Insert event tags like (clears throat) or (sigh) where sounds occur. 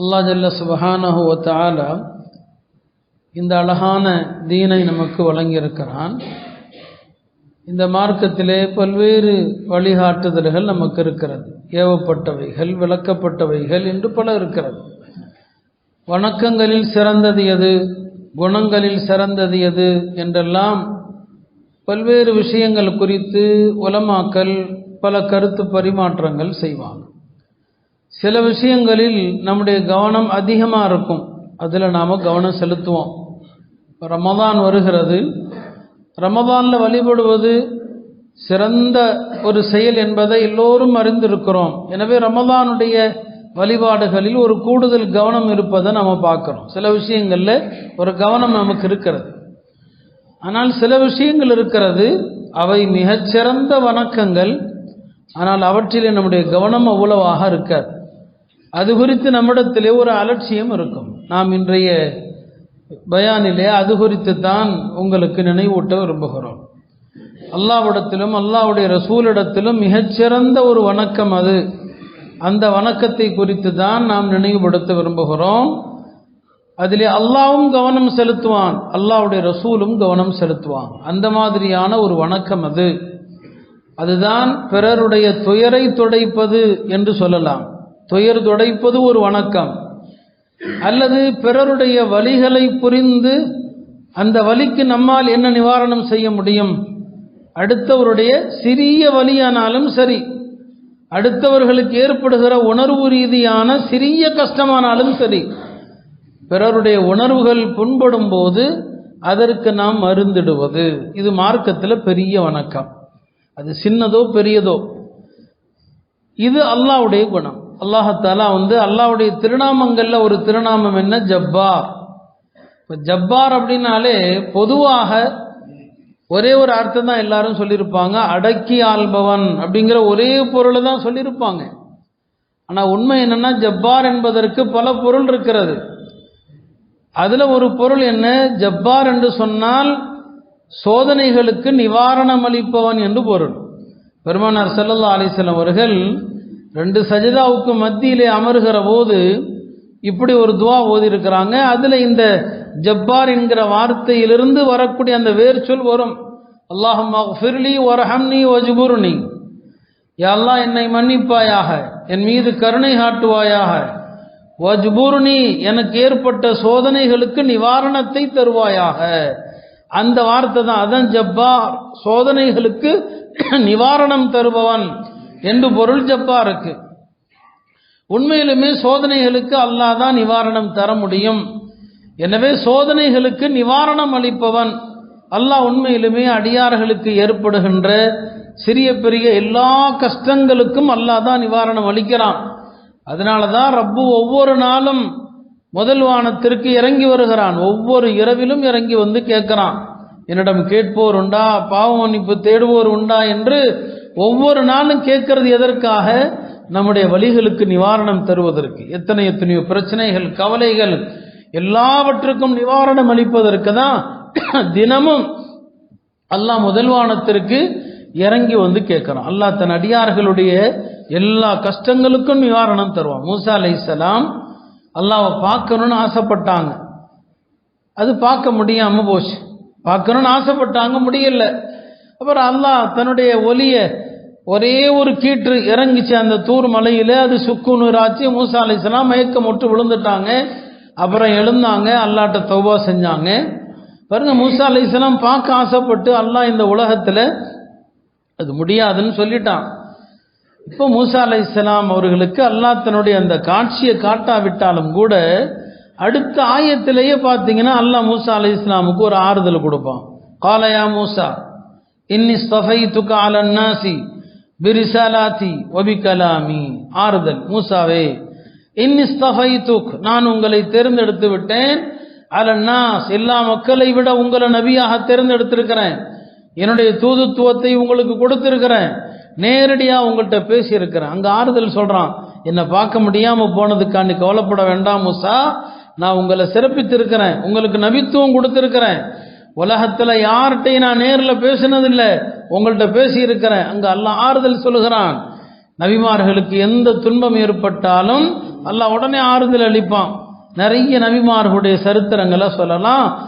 அல்லா ஜல்ல சுபஹானஹு தாலா இந்த அழகான தீனை நமக்கு வழங்கியிருக்கிறான். இந்த மார்க்கத்திலே பல்வேறு வழிகாட்டுதல்கள் நமக்கு இருக்கிறது. ஏவப்பட்டவைகள் விளக்கப்பட்டவைகள் என்று பல இருக்கிறது. வணக்கங்களில் சிறந்தது எது? குணங்களில் சிறந்தது எது? என்றெல்லாம் பல்வேறு விஷயங்கள் குறித்து உலமாக்கல் பல கருத்து பரிமாற்றங்கள் செய்வாங்க. சில விஷயங்களில் நம்முடைய கவனம் அதிகமாக இருக்கும். அதில் நாம் கவனம் செலுத்துவோம். ரமதான் வருகிறது. ரமதானில் வழிபடுவது சிறந்த ஒரு செயல் என்பதை எல்லோரும் அறிந்திருக்கிறோம். எனவே ரமதானுடைய வழிபாடுகளில் ஒரு கூடுதல் கவனம் இருப்பதை நம்ம பார்க்குறோம். சில விஷயங்களில் ஒரு கவனம் நமக்கு இருக்கிறது. ஆனால் சில விஷயங்கள் இருக்கிறது. அவை மிகச்சிறந்த வணக்கங்கள். ஆனால் அவற்றிலே நம்முடைய கவனம் அவ்வளவாக இருக்காது. அது குறித்து நம்மிடத்திலே ஒரு அலட்சியம் இருக்கும். நாம் இன்றைய பயானிலே அது குறித்து தான் உங்களுக்கு நினைவூட்ட விரும்புகிறோம். அல்லாவிடத்திலும் அல்லாவுடைய ரசூலிடத்திலும் மிகச்சிறந்த ஒரு வணக்கம் அது. அந்த வணக்கத்தை குறித்து தான் நாம் நினைவுபடுத்த விரும்புகிறோம். அதிலே அல்லாவும் கவனம் செலுத்துவான் அல்லாவுடைய ரசூலும் கவனம் செலுத்துவான். அந்த மாதிரியான ஒரு வணக்கம் அது. அதுதான் பிறருடைய துயரை துடைப்பது என்று சொல்லலாம். துயர் துடைப்பது ஒரு வணக்கம். அல்லது பிறருடைய வழிகளை புரிந்து அந்த வலிக்கு நம்மால் என்ன நிவாரணம் செய்ய முடியும்? அடுத்தவருடைய சிறிய வழியானாலும் சரி. அடுத்தவர்களுக்கு ஏற்படுகிற உணர்வு ரீதியான சிறிய கஷ்டமானாலும் சரி. பிறருடைய உணர்வுகள் புண்படும் போது அதற்கு நாம் மருந்திடுவது. இது மார்க்கத்தில் பெரிய வணக்கம். அது சின்னதோ பெரியதோ. இது அல்லாவுடைய குணம். அல்லாஹாலா வந்து அல்லாவுடைய திருநாமங்களில் ஒரு திருநாமம் என்ன? ஜப்பார். இப்போ ஜப்பார் அப்படின்னாலே பொதுவாக ஒரே ஒரு அர்த்தம் தான் எல்லாரும் சொல்லியிருப்பாங்க. அடக்கி ஆள்பவன் அப்படிங்கிற ஒரே பொருளை தான் சொல்லியிருப்பாங்க. ஆனால் உண்மை என்னன்னா ஜப்பார் என்பதற்கு பல பொருள் இருக்கிறது. அதில் ஒரு பொருள் என்ன? ஜப்பார் என்று சொன்னால் சோதனைகளுக்கு நிவாரணம் அளிப்பவன் என்று பொருள். பெருமானார் செல்லல்லா அலிசல்லம் அவர்கள் ரெண்டு சஜிதாவுக்கு மத்தியிலே அமர்கிற போது இப்படி ஒரு துவா ஓதியிருக்கிறாங்க. அதில் இந்த ஜப்பார் என்கிற வார்த்தையிலிருந்து வரக்கூடிய அந்த வேர் சொல் வரும். அல்லாஹம் ஃபிர்லி ஒரஹம்னி ஒஜுபுர்னி யாரெல்லாம் என்னை மன்னிப்பாயாக. என் மீது கருணை காட்டுவாயாக. வஜ்புர்னி எனக்கு ஏற்பட்ட சோதனைகளுக்கு நிவாரணத்தை தருவாயாக. அந்த வார்த்தை தான். அதான் ஜப்பார். சோதனைகளுக்கு நிவாரணம் தருபவன். என்று பொருள் ஜப்பாருக்கு. உண்மையிலுமே சோதனைகளுக்கு அல்லாஹ் தான் நிவாரணம் தர முடியும். எனவே சோதனைகளுக்கு நிவாரணம் அளிப்பவன் அல்லாஹ் உண்மையிலுமே அடியார்களுக்கு ஏற்படுகின்ற சிறிய பெரிய எல்லா கஷ்டங்களுக்கும் அல்லாஹ் தான் நிவாரணம் அளிக்கிறான். அதனால தான் ரப்பு ஒவ்வொரு நாளும் முதல் வானத்திற்கு இறங்கி வருகிறான். ஒவ்வொரு இரவிலும் இறங்கி வந்து கேட்கிறான். என்னிடம் கேட்போர் உண்டா? பாவ மன்னிப்பு தேடுவோர் உண்டா? என்று ஒவ்வொரு நாளும் கேட்கறது எதற்காக? நம்முடைய வழிகளுக்கு நிவாரணம் தருவதற்கு. எத்தனை எத்தனையோ பிரச்சனைகள் கவலைகள் எல்லாவற்றுக்கும் நிவாரணம் அளிப்பதற்கு தான் (clears throat) தினமும் அல்லாஹ் முதல்வானத்திற்கு இறங்கி வந்து கேட்கிறான். அல்லாஹ் தன் அடியார்களுடைய எல்லா கஷ்டங்களுக்கும் நிவாரணம் தருவான். மூசா அலை இஸ்லாம் அல்லாவை பார்க்கணும்னு ஆசைப்பட்டாங்க. அது பார்க்க முடியாம போச்சு. பார்க்கணும்னு ஆசைப்பட்டாங்க முடியல. அப்புறம் அல்லாஹ் தன்னுடைய ஒலிய ஒரே ஒரு கீற்று இறங்கிச்சு அந்த தூர் மலையில். அது சுக்குநூறாச்சு மூசா அலிஸ்லாம் மயக்கம் முட்டு விழுந்துட்டாங்க. அப்புறம் எழுந்தாங்க அல்லாட்ட தௌபா செஞ்சாங்க. பாருங்க மூசா அலிஸ்லாம் பார்க்க ஆசைப்பட்டு அல்லாஹ் இந்த உலகத்தில் அது முடியாதுன்னு சொல்லிட்டான். இப்போ மூசா அலை இஸ்லாம் அவர்களுக்கு அல்லாஹ் தன்னுடைய அந்த காட்சியை காட்டாவிட்டாலும் கூட அடுத்த ஆயத்திலேயே பார்த்தீங்கன்னா அல்லாஹ் மூசா அலை இஸ்லாமுக்கு ஒரு ஆறுதல் கொடுப்பான். காலையா மூசா இன்னி ஸ்தஃபை துக்க அலன்னாசி பிரிசாலாத்தி ஒபி கலாமி ஆறுதல். மூசாவே இன்னி ஸ்தஃபை துக் நான் உங்களை தேர்ந்தெடுத்து விட்டேன். அலன்னாஸ் எல்லா மக்களை விட உங்களை நபியாக தேர்ந்தெடுத்திருக்கிறேன். என்னுடைய தூதுத்துவத்தை உங்களுக்கு கொடுத்திருக்கிறேன். நேரடியாக உங்கள்கிட்ட பேசியிருக்கிறேன். அங்கே ஆறுதல் சொல்கிறான் என்னை பார்க்க முடியாமல் போனதுக்காண்டி கவலைப்பட வேண்டாம் முசா. நான் உங்களை சிறப்பித்திருக்கிறேன். உங்களுக்கு நபித்துவம் கொடுத்திருக்கிறேன். உலகத்தில் யார்கிட்டையும் நான் நேரில் பேசினதில்லை. உங்கள்கிட்ட பேசியிருக்கிறேன். அங்கே அல்லாஹ் ஆறுதல் சொல்லுகிறான். நபிமார்களுக்கு எந்த துன்பம் ஏற்பட்டாலும் அல்லாஹ் உடனே ஆறுதல் அளிப்பான். நிறைய நபிமார்களுடைய சரித்திரங்களை சொல்லலாம்.